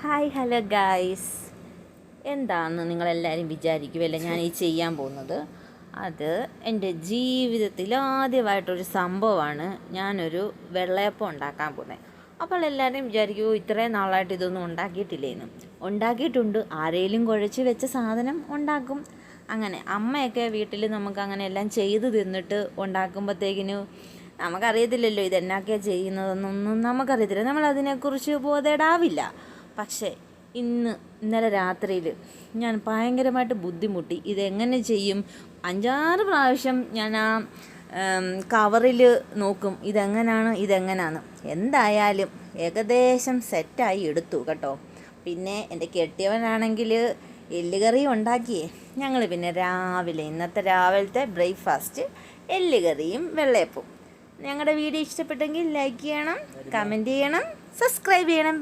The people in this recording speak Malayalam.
Hi hello guys. എന്താണെന്ന് നിങ്ങളെല്ലാവരും വിചാരിക്കുമല്ലേ ഞാൻ ഈ ചെയ്യാൻ പോകുന്നത്? അത് എന്റെ ജീവിതത്തിൽ ആദ്യമായിട്ടൊരു സംഭവമാണ് ഞാനൊരു വെള്ളയപ്പം ഉണ്ടാക്കാൻ പോകുന്നത്. അപ്പോൾ എല്ലാവരും വിചാരിക്കുമോ ഇത്രയും നാളായിട്ട് ഇതൊന്നും ഉണ്ടാക്കിയിട്ടില്ലേന്ന്. ഉണ്ടാക്കിയിട്ടുണ്ട്. ആരേലും കുഴച്ച് വെച്ച സാധനം ഉണ്ടാക്കും. അങ്ങനെ അമ്മയൊക്കെ വീട്ടിൽ നമുക്ക് അങ്ങനെ എല്ലാം ചെയ്ത് തിന്നിട്ട് ഉണ്ടാക്കുമ്പോഴത്തേക്കിന് നമുക്കറിയത്തില്ലല്ലോ ഇതെന്നാക്കിയാണ് ചെയ്യുന്നതെന്നൊന്നും നമുക്കറിയത്തില്ല. നമ്മൾ അതിനെക്കുറിച്ച് ബോധേടാവില്ല. പക്ഷേ ഇന്ന് ഇന്നലെ രാത്രിയിൽ ഞാൻ ഭയങ്കരമായിട്ട് ബുദ്ധിമുട്ടി. ഇതെങ്ങനെ ചെയ്യും? അഞ്ചാറ് പ്രാവശ്യം ഞാൻ ആ കവറിൽ നോക്കും. ഇതെങ്ങനെയാണ് ഇതെങ്ങനെയാണ് എന്തായാലും ഏകദേശം സെറ്റായി എടുത്തു കേട്ടോ. പിന്നെ എന്റെ കെട്ടിയവനാണെങ്കിൽ എല്ലുകറി ഉണ്ടാക്കിയേ. ഞങ്ങൾ പിന്നെ രാവിലെ ഇന്നത്തെ രാവിലത്തെ ബ്രേക്ക്ഫാസ്റ്റ് എല്ലുകറിയും വെള്ളയപ്പവും. ഞങ്ങളുടെ വീഡിയോ ഇഷ്ടപ്പെട്ടെങ്കിൽ ലൈക്ക് ചെയ്യണം കമന്റ് ചെയ്യണം സബ്സ്ക്രൈബ് ചെയ്യണം.